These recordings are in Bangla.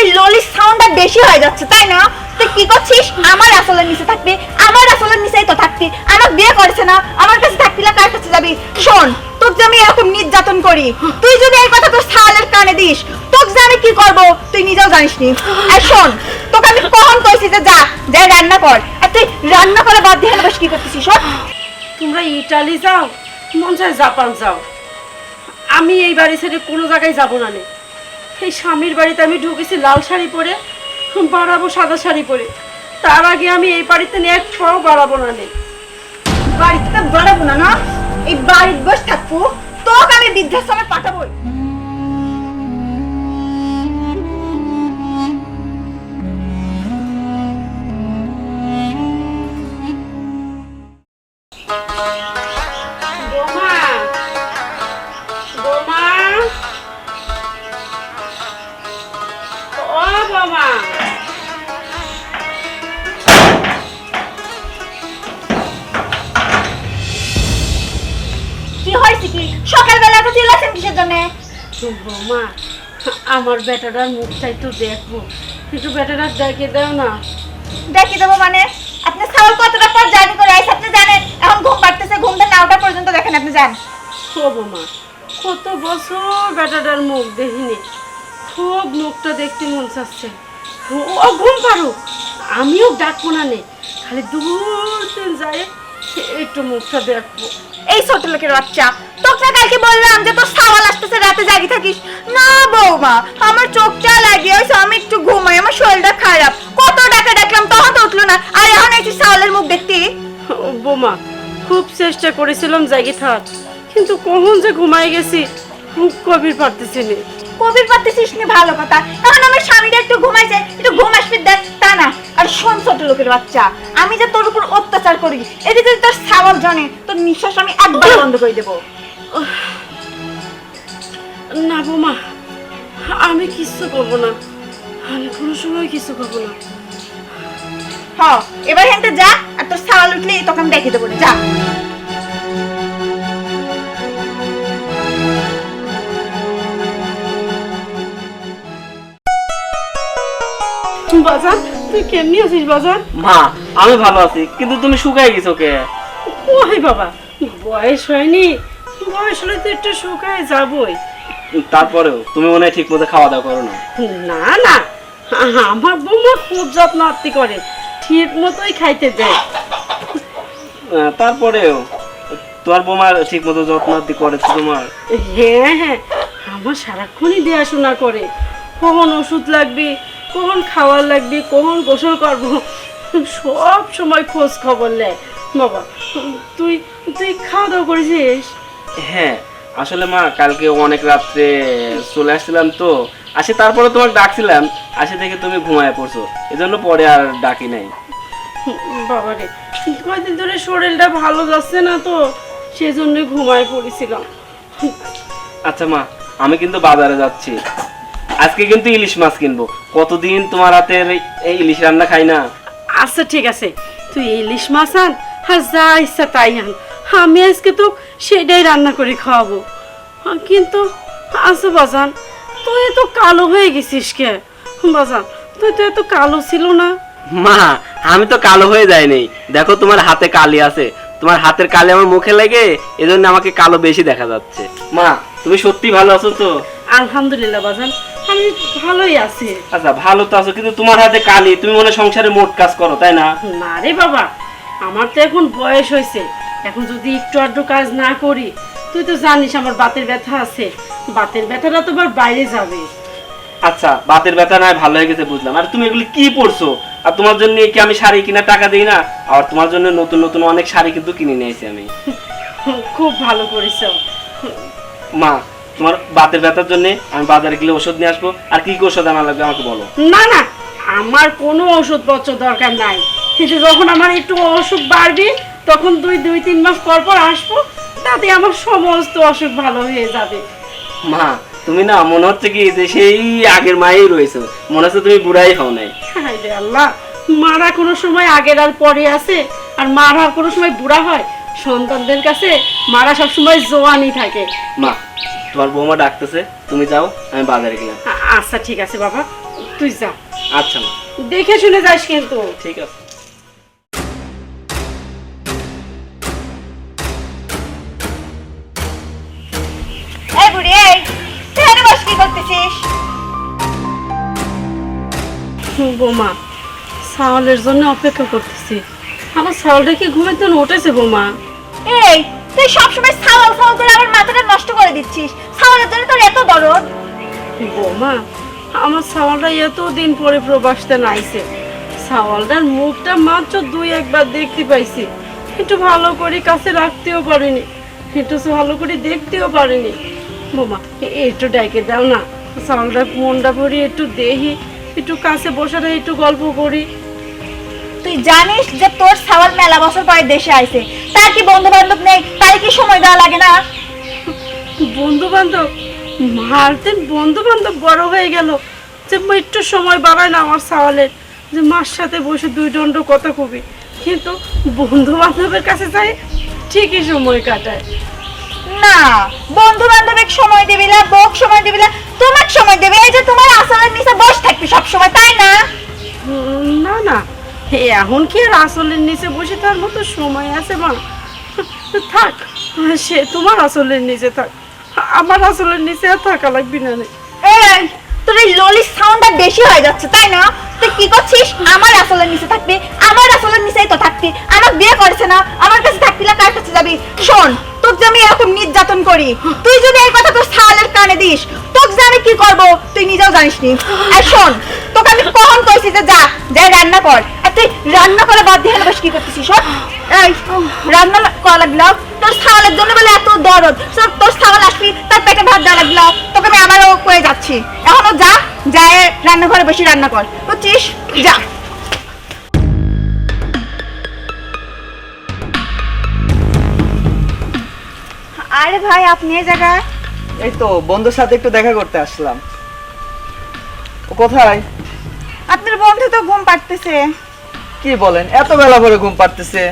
এই ললির সাউন্ডটা বেশি হয়ে যাচ্ছে, তাই না? তুই কি করছিস? আমার আসলের নিচে থাকবি, আমার আসলের নিচেই তো থাকবি, আমার বিয়ে করেছে না, আমার কাছে থাকবি না, কার কাছে যাবি? শোন তোকে যে আমি এরকম নির্যাতন করি, তুই যদি এই কথা তোর সালের কানে দিস তোকে যে আমি কি করব, তুই নিজেও জানিস নি আর শোন, তোকে আমি কখন কইছি যে যা যা রান্না কর। আর তুই রান্না করে বাদ দিয়ে বসে কি করতেছিস, শোন। তোমরা ইটালি যাও, মন চায় জাপান যাও। আমি এই বাড়ি ছেড়ে কোনো জায়গায় যাব না নে। এই স্বামীর বাড়িতে আমি ঢুকেছি লাল শাড়ি পরে, বাড়াবো সাদা শাড়ি পরে। তার আগে আমি এই বাড়িতে নিয়ে এক পাও বাড়াবো না নেই বাড়িতে বাড়াবো না না? এই বাড়ির বসে থাকব, তোকে আমি বৃদ্ধাশ্রমে পাঠাবো। সকালবেলা তো চিল্লাছেন কিসের জন্য? বোমা আমার বেটাটার মুখটা একটু দেখব। একটু বেটাটা দেখে দাও না। দেখি দেবো মানে? আপনি সাউল কতটা পর জার্নি করে আইস আপনি জানেন? এখন ঘুম পাড়তেছে ঘুমটা না ওঠা পর্যন্ত দেখেন আপনি যান। ও বোমা কত বছর বেটাটার মুখ দেখিনি। খুব মুখটা দেখতে মন চাচ্ছে। ও- ঘুম পারো আমিও ডাকবো না নে। খালি দূর যায়। একটু মুখটা দেখব। এই ছোট লোকের বাচ্চা তোকে কালকে বললাম যে তোর সাওয়াল আসতেছে রাতে জাগি থাকিস। না বৌমা আমার চোখটা লাগিয়ে হয়েছে আমি একটু ঘুমাই আমার শরীরটা খারাপ। কত ডাকা ডাকলাম তখন তো উঠল না। আর এখন এই সাওয়ালের মুখ দেখতে? বোমা খুব চেষ্টা করেছিলাম জাগি থাক কিন্তু কখন যে ঘুমাই গেছি খুব কবির পারতেছি নে। কবির পারতেছিস নি? ভালো কথা। এখন আমার স্বামীটা একটু ঘুমাইছে একটু ঘুম আসবে দেখ তা না। আর শোন ছোট লোকের বাচ্চা আমি যে তোর উপর অত্যাচার করি এটি যদি তোর সাওয়াল জানে তোর নিঃশ্বাস আমি একবার বন্ধ করে দেবো। না বোমা আমি কিচ্ছু করব না। আমি কোনো সময় কিছু করব না। হ এবার হেনতে যা আর তোর সাওয়াল উঠলে তখন দেখে দেবো যা। বাজার? তুই কেমনি আছিস বাজার? মা আমি ভালো আছি কিন্তু তুমি শুকাই গেছো কে? ওই বাবা বয়স হয়নি। বয়স হলে তো একটু শুকায় যাবই। তারপরেও তুমি মনে হয় ঠিক মতো খাওয়া দাওয়া করো না। না না আমার বৌমা খুব যত্ন আত্মি করে ঠিক মতোই খাইতে দেয়। তারপরেও তোমার বোমার ঠিক মতো যত্ন আত্তি করে তো তোমার? হ্যাঁ হ্যাঁ আমার সারাক্ষণই দেখাশোনা করে। কখন ওষুধ লাগবে কখন খাওয়ার লাগবে কখন গোসল করব? সব সময় খোঁজ খবর নেয়। বাবা তুই তুই খাওয়া দাওয়া করেছিস? হ্যাঁ আসলে মা কালকে অনেক রাত্রে চলে আসছিলাম তো। আসে তারপরে তোমাকে ডাকছিলাম। আসে দেখে তুমি ঘুমায় পড়ছো। এজন্য পরে আর ডাকি নাই। বাবা রে কয়দিন ধরে শরীরটা ভালো যাচ্ছে না তো সেজন্য ঘুমায় পড়েছিলাম। আচ্ছা মা আমি কিন্তু বাজারে যাচ্ছি। আজকে কিন্তু ইলিশ মাছ কিনবো। কতদিন তোমার হাতের এই- ইলিশ রান্না খাই না? আচ্ছা ঠিক আছে। তুই ইলিশ মাছ আন আর যা ইচ্ছা তাই আন। আমি আজকে তো সেটাই রান্না করে খাওয়াবো। কিন্তু আচ্ছা বাজান তুই এত কালো হয়ে গেছিস কে? বাজান তুই তো এত কালো ছিল না। মা আমি তো কালো হয়ে যাইনি। দেখো তোমার হাতে কালি আছে। তোমার হাতের কালি আমার মুখে লেগে এজন্য আমাকে কালো বেশি দেখা যাচ্ছে। মা তুমি সত্যি ভালো আছো তো? আলহামদুলিল্লাহ বাজান। আমি ভালোই আছি। আচ্ছা ভালো তো আছো কিন্তু তোমার হাতে কালি তুমি মনে সংসারে মোট কাজ করো তাই না? না রে বাবা আমার তো এখন বয়স হয়েছে। এখন যদি একটু আধটু কাজ না করি তুই তো জানিস আমার বাতের ব্যথা আছে। বাতের ব্যথাটা তো আবার বাইরে যাবে। আচ্ছা বাতের ব্যথা নয় ভালো হয়ে গেছে বুঝলাম। আর তুমি এগুলি কি পড়ছো? আর তোমার জন্য কি আমি শাড়ি কিনা টাকা দিই না? আর তোমার জন্য নতুন নতুন অনেক শাড়ি কিন্তু কিনে নিয়েছি আমি। খুব ভালো করেছ। মা তোমার বাতের ব্যথার জন্য আমি বাজারে গেলে ওষুধ নিয়ে আসব। আর কি কি ওষুধ আনা লাগবে আমাকে বলো। না না আমার কোনো ওষুধপত্র দরকার নাই। কিন্তু যখন আমার একটু অসুখ বাড়বে তখন দুই দুই তিন মাস পর পর আসব তাতে আমার সমস্ত অসুখ ভালো হয়ে যাবে। মা তুমি না মনে হচ্ছে কি যে সেই আগের মাই রয়েছে। মনে হচ্ছে তুমি বুড়াই হও নাই। আল্লাহ মারা কোনো সময় আগের আর পরে আছে আর মারা কোনো সময় বুড়া হয়। সন্তানদের কাছে মারা সব সময় জোয়ানি থাকে। মা তোমার বৌমা ডাকতেছে তুমি যাও আমি বাজারে গেলাম আচ্ছা ঠিক আছে বাবা তুই যা। আচ্ছা মা। দেখে শুনে যাস কিন্তু। ঠিক আছে। এই বুড়ি তুই এখানে বসে কি করতেছিস? বোমা সাওয়ালের জন্য অপেক্ষা করতেছি। আমার সাওয়ালটা কি ঘুমের জন্য উঠেছে বোমা? এই তুই সবসময় সাওয়াল সাওয়াল করে আমার মাথাটা নষ্ট করে দিচ্ছিস। সাওয়ালের জন্য তোর এত দরদ। বোমা, আমার সাওয়ালটা এতদিন পরে প্রবাসতে নাইছে। সাওয়ালটার মুখটা মাত্র দুই একবার দেখতে পাইছি। একটু ভালো করে কাছে রাখতেও পারিনি। একটু ভালো করে দেখতেও পারিনি। বোমা, একটু ডাইকে দাও না। সাওয়ালটা মনটা ভরি একটু দেখি। একটু কাছে বসে রয়ে একটু গল্প করি। তুই জানিস যে তোর সাওয়াল মেলা বছর পরে দেশে আইছে। তার কি বন্ধু বান্ধব নেই? তার কি সময় দেওয়া লাগে না? বন্ধু বান্ধব মারতেন বন্ধু বান্ধব বড় হয়ে গেল যে একটু সময় বাড়ায় না আমার সাওয়ালের যে মার সাথে বসে দুই দণ্ড কথা কবি। কিন্তু বন্ধু বান্ধবের কাছে যাই ঠিকই সময় কাটায়। না বন্ধু বান্ধবের সময় দিবি না বউক সময় দিবি না তোমার সময় দেবে। এই যে তোমার আসলের নিচে বস থাকবি সব সময় তাই না? না না এখন কি আর আসলের নিচে বসে তার মতো সময় আছে, মা? থাক, সে তোমার আসলের নিচে থাক। আমার আসলের নিচে আর থাকা লাগবি না রে। এই, তোর এই ললির সাউন্ডটা বেশি হয়ে যাচ্ছে, তাই না? তুই কি করছিস? আমার আসলের নিচে থাকবি, আমার আসলের নিচেই তো থাকবি। আমার বিয়ে করেছে না, আমার কাছে থাকবি না, কার কাছে যাবি? শোন তোকে যে আমি এরকম নির্যাতন করি, তুই যদি এই কথা তোর সালের কানে দিস, তোকে যে কি করব, তুই নিজেও জানিস নি আর শোন, তোকে আমি কখন কইছি যে যা যাই রান্না কর। আর তুই রান্না করে বাদ দিয়ে বসে কি করতেছিস, শোন? এই, রান্না করা লাগল তোর সাওয়ালের জন্য বলে এত দরদ। তোর সাওয়াল আসবি, তার পেটে ভাত দেওয়া লাগল তোকে আমি আবারও কয়ে যাচ্ছি। এখনও যা যায় রান্নাঘরে বেশি রান্না কর। বুঝছিস? যা। আরে ভাই আপনি এই জায়গায়? এই তো বন্ধুর সাথে একটু দেখা করতে আসলাম। ও কোথায়? আপনার বন্ধু তো ঘুম পাড়তেছে। কি বলেন এত বেলা করে ঘুম পাড়তেছে?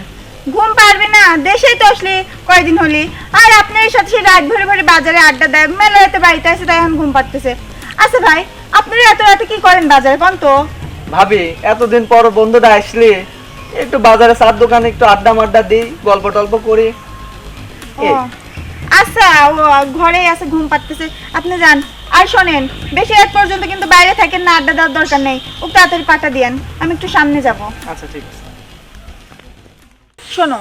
ঘুম পারবে না দেশেই তো আসলে কয়দিন হলি? আর আপনার সাথে সে রাত ভরে ভরে বাজারে আড্ডা দেয় মেলা রাতে বাড়িতে আসে তাই এখন ঘুম পাড়তেছে। আচ্ছা ভাই আপনারা এত রাতে কি করেন বাজারে কোন তো? ভাবি এতদিন পর বন্ধুটা আসলে একটু বাজারে চার দোকানে একটু আড্ডা মাড্ডা দিই গল্প টল্প করি। আচ্ছা ও ঘরেই আছে ঘুম পাড়তেছে। আপনি যান। আর শোনেন বেশি রাত পর্যন্ত কিন্তু বাইরে থাকেন না আড্ডা দেওয়ার দরকার নেই। ও তাড়াতাড়ি পাঠা দিয়েন আমি একটু সামনে যাব। আচ্ছা ঠিক আছে। শোনো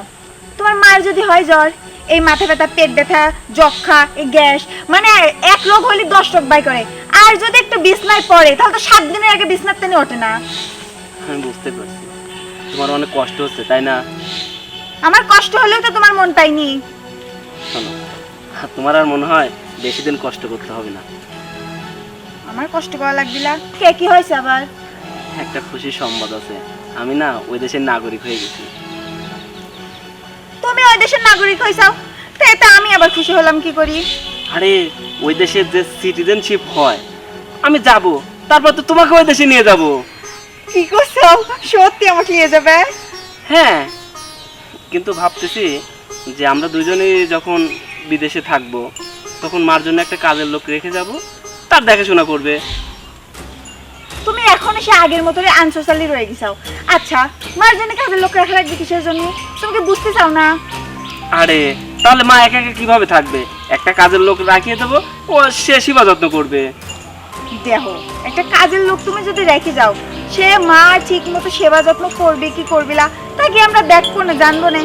তোমার মায়ের যদি হয় জ্বর এই মাথা ব্যথা পেট ব্যথা যক্ষা এই গ্যাস মানে এক রোগ হলে দশ রোগ বাই করে। আর যদি একটু বিছনায় পড়ে তাহলে তো সাত দিনের আগে বিছনার টেনে ওঠে না। আমি বুঝতে পারছি। তোমার অনেক কষ্ট হচ্ছে তাই না? আমার কষ্ট হলেও তো তোমার মন পাইনি শোনো তোমার আর মনে হয় বেশি দিন কষ্ট করতে হবে না? আমার কষ্ট করা লাগবিলা কে কি হয়েছে আবার? একটা খুশি সংবাদ আছে। আমি না ওই দেশের নাগরিক হয়ে গেছি। তুমি ওই দেশের নাগরিক হয়েছাও? তো এতে আমি আবার খুশি হলাম কি করি? আরে ওই দেশের যে সিটিজেনশিপ হয় আমি যাব। তারপর তো তোমাকে ওই দেশে নিয়ে যাব। কি করছ সত্যি আমাকে নিয়ে যাবে? হ্যাঁ। কিন্তু ভাবতেছি যে আমরা দুজনেই যখন বিদেশে থাকব তখন মার জন্য একটা কাজের লোক রেখে যাব তার দেখাশোনা করবে। তুমি এখন এসে আগের মতো আনসোশালি রয়ে গেছাও। আচ্ছা মার জন্য কাজের লোক রাখা লাগবে কিসের জন্য? তোমাকে বুঝতে চাও না? আরে তাহলে মা একা একা কীভাবে থাকবে? একটা কাজের লোক রাখিয়ে দেবো ও সে সেবা যত্ন করবে। দেহ একটা কাজের লোক তুমি যদি রেখে যাও সে মা ঠিক মতো সেবা যত্ন করবে কি করবে না তাকে আমরা দেখব না জানব না?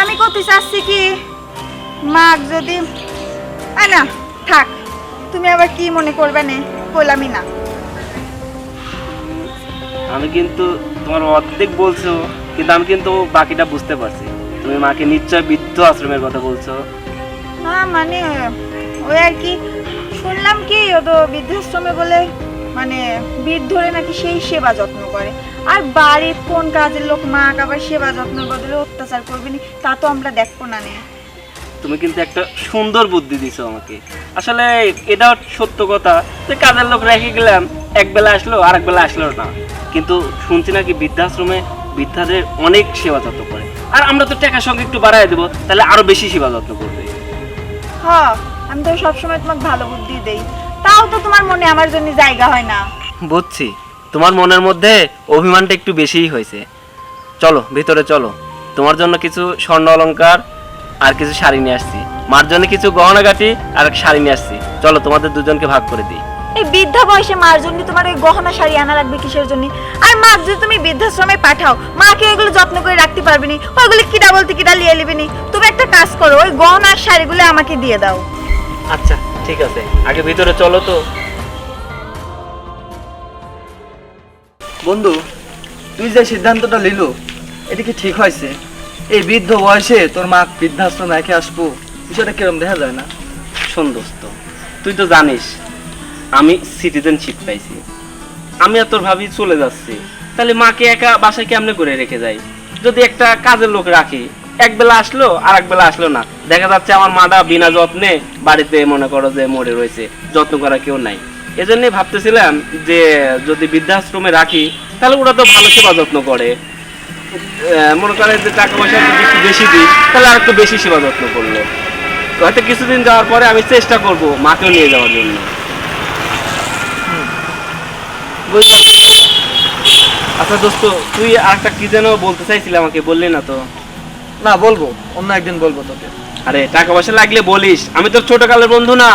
আমি করতে চাচ্ছি কি? মা যদি আ না থাক। তুমি আবার কি মনে করবে না? বললামই না। আমি কিন্তু তোমার অর্ধেক বলছো কিন্তু আমি কিন্তু বাকিটা বুঝতে পারছি। তুমি মাকে নিশ্চয় বৃদ্ধ আশ্রমের কথা বলছো। না মানে ওই আর কি শুনলাম কি ও তো বৃদ্ধাশ্রমে বলে মানে বৃদ্ধরে নাকি সেই সেবা যত্ন করে। আর বাড়ির কোন কাজের লোক মা আবার সেবা যত্ন বদলে অত্যাচার করবে না তা তো আমরা দেখব না নে। তুমি কিন্তু একটা সুন্দর বুদ্ধি দিছো আমাকে। আসলে এটা সত্য কথা যে কাজের লোক রেখে গেলাম এক বেলা আসলো আর এক বেলা আসলো না। কিন্তু শুনছি নাকি বৃদ্ধাশ্রমে বৃদ্ধাদের অনেক সেবা যত্ন করে। আর আমরা তো টাকার সঙ্গে একটু বাড়ায় দেবো তাহলে আরও বেশি সেবা যত্ন করবে। হ আমি তো সবসময় তোমাকে ভালো বুদ্ধি দেই। তাও তো তোমার মনে আমার জন্য জায়গা হয় না। বুঝছি। তোমার মনের মধ্যে অভিমানটা একটু বেশিই হয়েছে। চলো ভিতরে চলো। তোমার জন্য কিছু স্বর্ণ অলংকার আর কিছু শাড়ি নিয়ে আসছি। মার জন্য কিছু গহনা গাটি আর এক শাড়ি নিয়ে আসছি। চলো তোমাদের দুজনকে ভাগ করে দিই। এই বৃদ্ধা বয়সে মার জন্য তোমার ওই গহনা শাড়ি আনা লাগবে কিসের জন্য? আর মা যদি তুমি বৃদ্ধাশ্রমে পাঠাও মাকে এগুলো যত্ন করে রাখতে পারবে না। ওইগুলো কিডা বলতে কিডা লিয়ে নিবে নি। তুমি একটা কাজ করো ওই গহনা আর শাড়িগুলো আমাকে দিয়ে দাও। আচ্ছা ঠিক আছে। আগে ভিতরে চলো তো। বন্ধু তুই যে সিদ্ধান্তটা নিলু এটা কি ঠিক হয়েছে? এই বৃদ্ধ বয়সে তোর মা বৃদ্ধাশ্রম রেখে আসব, বিষয়টা কিরম দেখা যায় না? শোন দোস্ত, তুই তো জানিস, আমি সিটিজেনশিপ পাইছি। আমি আর তোর ভাবি চলে যাচ্ছি। তাহলে মাকে একা বাসায় কেমনে করে রেখে যাই? যদি একটা কাজের লোক রাখি, এক বেলা আসলো আর এক বেলা আসলো না। দেখা যাচ্ছে আমার মাটা বিনা যত্নে বাড়িতে মনে করো যে মরে রয়েছে, যত্ন করা কেউ নাই। এজন্যই ভাবতেছিলাম যে, যদি বৃদ্ধাশ্রমে রাখি, তাহলে ওরা তো ভালো সেবা যত্ন করে। মনে করে যে টাকা পয়সা একটু বেশি দিই তাহলে আর একটু বেশি সেবা যত্ন করল। হয়তো কিছুদিন যাওয়ার পরে আমি চেষ্টা করব মাকেও নিয়ে যাওয়ার জন্য। বুঝলি? আচ্ছা দোস্ত তুই আর একটা কি যেন বলতে চাইছিলি আমাকে বললি না তো? না বলব। অন্য একদিন বলব তোকে। আরে টাকা পয়সা লাগলে বলিস। আমি তোর ছোট কালের বন্ধু না।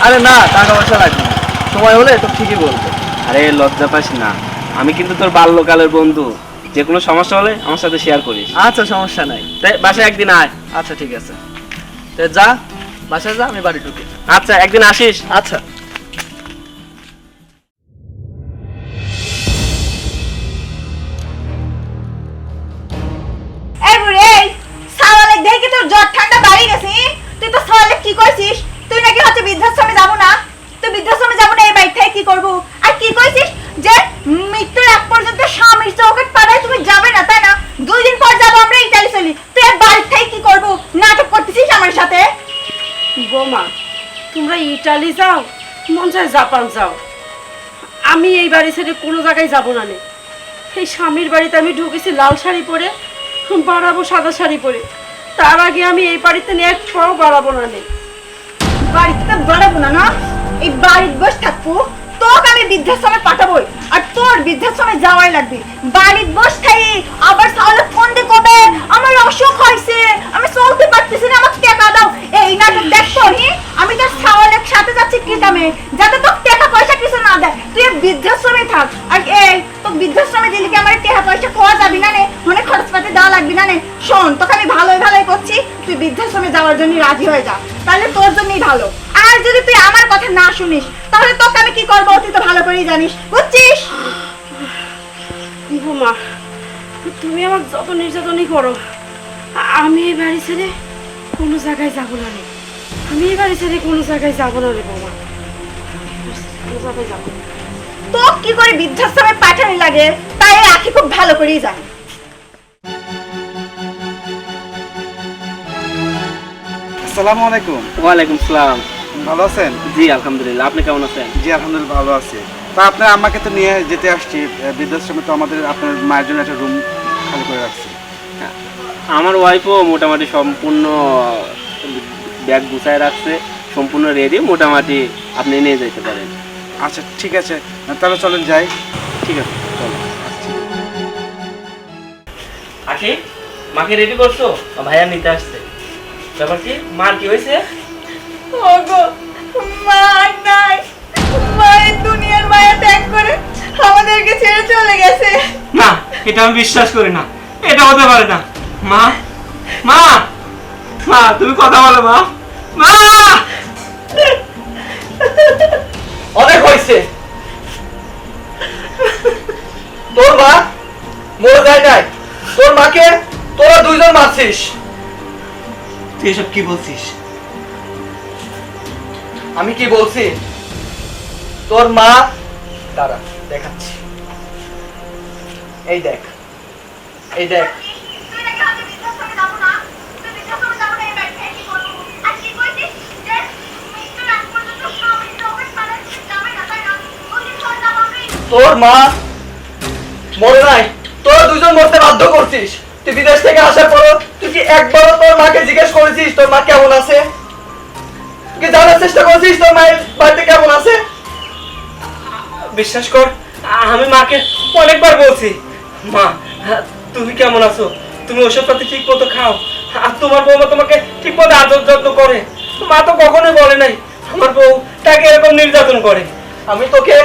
আরে না টাকা পয়সা লাগবে। সময় হলে তো ঠিকই বলব। আরে লজ্জা পাস না। আমি কিন্তু তোর বাল্যকালের বন্ধু। যে কোনো সমস্যা হলে আমার সাথে শেয়ার করিস। আচ্ছা সমস্যা নাই। তাই বাসায় একদিন আয়। আচ্ছা ঠিক আছে। তাই যা বাসায় যা আমি বাড়ি ঢুকি। আচ্ছা একদিন আসিস। আচ্ছা। বোমা তোমরা ইটালি যাও মন চায় জাপান যাও। আমি এই বাড়ি ছেড়ে কোনো জায়গায় যাব না নে। এই স্বামীর বাড়িতে আমি ঢুকেছি লাল শাড়ি পরে বাড়াবো সাদা শাড়ি পরে। তার আগে আমি এই বাড়িতে নিয়ে এক পাও বাড়াবো না নে। বাড়িতে বাড়াবো না না? এই বাড়ির বসে থাকব তোকে আমি বৃদ্ধাশ্রমে পাঠাবোই আর তোর বৃদ্ধাশ্রমে যাওয়াই লাগবে। বাড়ির বস থাই আবার তাহলে ফোন দিয়ে কবে? আমার অসুখ হয়েছে, আমি চলতে পারতেছি না, আমাকে টাকা দাও। এই নাটক দেখ তোরই আমি তোর ছাওয়ালের সাথে যাচ্ছি কি দামে যাতে তোর টাকা পয়সা কিছু না দেয়। তুই বৃদ্ধাশ্রমে থাক। আর এই তো বৃদ্ধাশ্রমে দিলে কি আমার টাকা পয়সা খাওয়া যাবি না নে? অনেক খরচপাতি দেওয়া লাগবে না নে? শোন, তোকে আমি ভালোই ভালোই করছি, তুই বৃদ্ধাশ্রমে যাওয়ার জন্য রাজি হয়ে যা। তাহলে তোর জন্যই ভালো। আর যদি তুই আমার কথা না শুনিস তাহলে তোকে আমি কি করব? তুই তো ভালো করেই জানিস। বুঝছিস? বোমা তুমি আমার যত নির্যাতনই করো আমি এই বাড়ি ছেড়ে কোনো জায়গায় যাব না রে। আমি এই বাড়ি ছেড়ে কোনো জায়গায় যাব না রে বোমা। কোনো জায়গায় যাব না। তো কি করে বৃদ্ধাশ্রমে পাঠানো লাগে? তাই আখি খুব ভালো করেই জানি। আসসালামু আলাইকুম। ওয়ালাইকুম সালাম। ভালো আছেন? জি আলহামদুলিল্লাহ। আপনি কেমন আছেন? জি আলহামদুলিল্লাহ ভালো আছি। তা আপনার আম্মাকে তো নিয়ে যেতে আসছি। বৃদ্ধাশ্রমে তো আমাদের আপনার মায়ের জন্য একটা রুম খালি করে রাখছি। আমার ওয়াইফও মোটামুটি সম্পূর্ণ ব্যাগ গুছায় রাখছে সম্পূর্ণ রেডি মোটামুটি আপনি নিয়ে যেতে পারেন। আচ্ছা ঠিক আছে। তাহলে চলেন যাই। ঠিক আছে চলো আখি মাকে রেডি করছ? ভাইয়া নিতে আসছে। ব্যাপার কি? মার কি হয়েছে? ওগো মা নাই। মা এই দুনিয়ার মায়া ত্যাগ করে আমাদেরকে ছেড়ে চলে গেছে। না এটা আমি বিশ্বাস করি না। এটা হতে পারে না। মা মা মা তুমি কথা বলো মা। মা! অনেক হয়েছে। তোর মা মরে যায় নাই। তোর মাকে তোরা দুইজন মারছিস। তুই এসব কি বলছিস? আমি কি বলছি? তোর মা দাঁড়া, দেখাচ্ছি। এই দেখ এই দেখ। তোর মা মরে নাই। তোরা দুজন মরতে বাধ্য করছিস। তুই বিদেশ থেকে আসার পর তুই কি একবারও তোর মাকে জিজ্ঞেস করেছিস তোর মা কেমন আছে? কি জানার চেষ্টা করছিস তোর মায়ের বাড়িতে কেমন আছে? বিশ্বাস কর আমি মাকে অনেকবার বলছি। মা তুমি কেমন আছো? তুমি ওষুধ পাতি ঠিক মতো খাও আর তোমার বৌমা তোমাকে ঠিক মতো আদর যত্ন করে। মা তো কখনোই বলে নাই আমার বউ তাকে এরকম নির্যাতন করে। আমি তোকে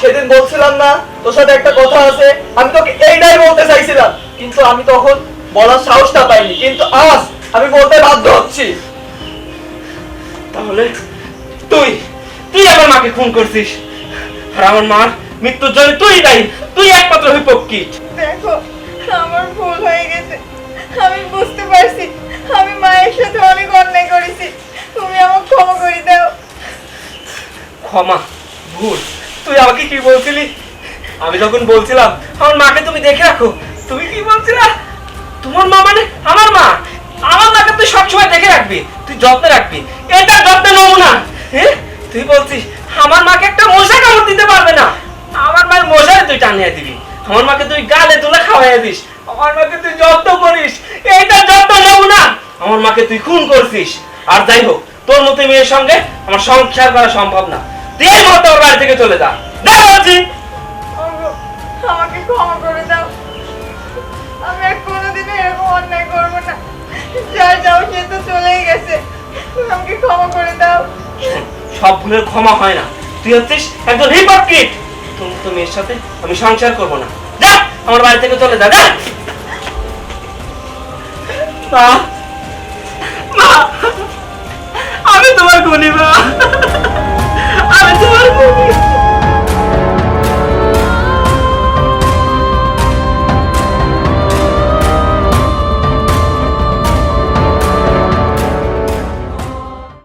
সেদিন বলছিলাম না তোর সাথে একটা কথা আছে আমি তোকে এইটাই বলতে চাইছিলাম কিন্তু আমি তখন বলার সাহসটা পাইনি কিন্তু আজ আমি বলতে বাধ্য হচ্ছি। তাহলে তুই তুই আমার মাকে খুন করছিস? আর আমার মার মৃত্যুর জন্য তুই দায়ী তুই একমাত্র বিপক্ষী দেখো আমার ভুল হয়ে গেছে। আমি বুঝতে পারছি আমি মায়ের সাথে অনেক অন্যায় করেছি। তুমি আমাকে ক্ষমা করে দাও। ক্ষমা ভুল। তুই আমাকে কি বলছিলি? আমি যখন বলছিলাম আমার মাকে তুমি দেখে রাখো তুমি কি বলছিলা? তোমার মা মানে আমার মা আমার মাকে তুই সবসময় দেখে রাখবি তুই যত্নে রাখবি। এটা যত্নে নমুনা না। তুই বলছিস, আমার মাকে একটা মশা কামড় দিতে পারবে না। আমার মায়ের মশারে তুই টানিয়ে দিবি। আমার মাকে তুই গালে তুলে খাওয়াই দিস। আমার মাকে তুই যত্ন করিস। এইটা যত্ন না। আমার মাকে তুই খুন করছিস। আর যাই হোক, তোর মতো মেয়ের সঙ্গে আমার সংসার করা সম্ভব না। তুই এই মুহূর্তে ওর বাড়ি থেকে চলে যা। যা বলছি। আমাকে ক্ষমা করে দাও। আমি আর কোনোদিনও এরকম অন্যায় করব না। যার যাও, সে তো চলেই দাও। সব ভুলের ক্ষমা হয় না। তুই হচ্ছিস একজন হিপোক্রিট তুমি সাথে আমি সংসার করব না। যা, আমার বাড়ি থেকে চলে যা যা। মা মা, আমি তোমার গুলি মা। আমি তোমার গুলি